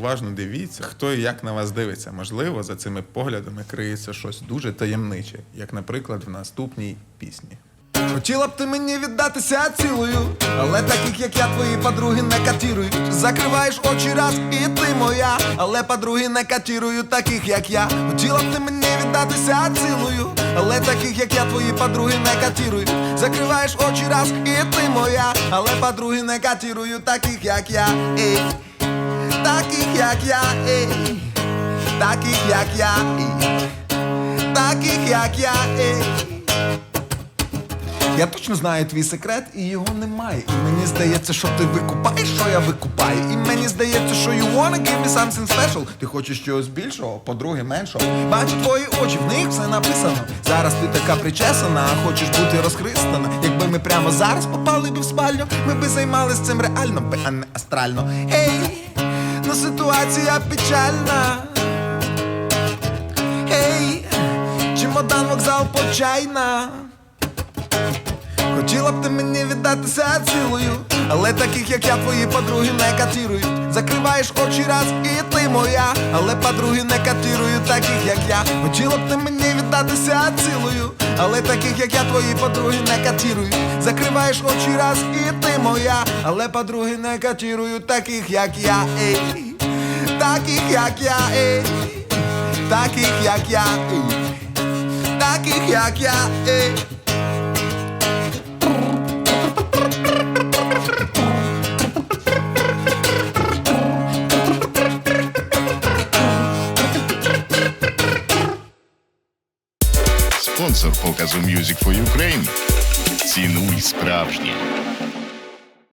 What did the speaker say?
уважно дивіться, хто і як на вас дивиться. Можливо, за цими поглядами криється щось дуже таємниче, як, наприклад, в наступній пісні. Хотіла б ти мені віддатися цілою, але таких як я твої подруги не катірують. Закриваєш очі раз і ти моя, але подруги не катірують таких як я. Хотіла б ти мені віддатися цілою, але таких як я твої подруги не катірують. Закриваєш очі раз і ти моя, але подруги не катірують таких як я. Ей. Як я, ей. Таких як я, ей. Таких як я, ей. Я точно знаю твій секрет, і його немає. І мені здається, що ти викупаєш, що я викупаю. І мені здається, що you wanna give me something special. Ти хочеш чогось більшого, по-друге, меншого. Бачу твої очі, в них все написано. Зараз ти така причесана, а хочеш бути розхристана. Якби ми прямо зараз попали би в спальню, ми би займались цим реально, би, а не астрально. Ей, ну ситуація печальна. Ей, чемодан вокзал почайна. Хотіла б ти мені віддатися цілою, але таких як я твої подруги не катірують. Закриваєш очі раз і ти моя, але подруги не катірують таких як я. Хотіла б ти мені віддатися цілою, але таких як я твої подруги не катірують. Закриваєш очі раз і ти моя, але подруги не катірують таких як я. Ей. Таких як я, ей. Таких як я, ей. Таких як я, ей. Спонсор показу Music for Ukraine. Цінуй справжнє.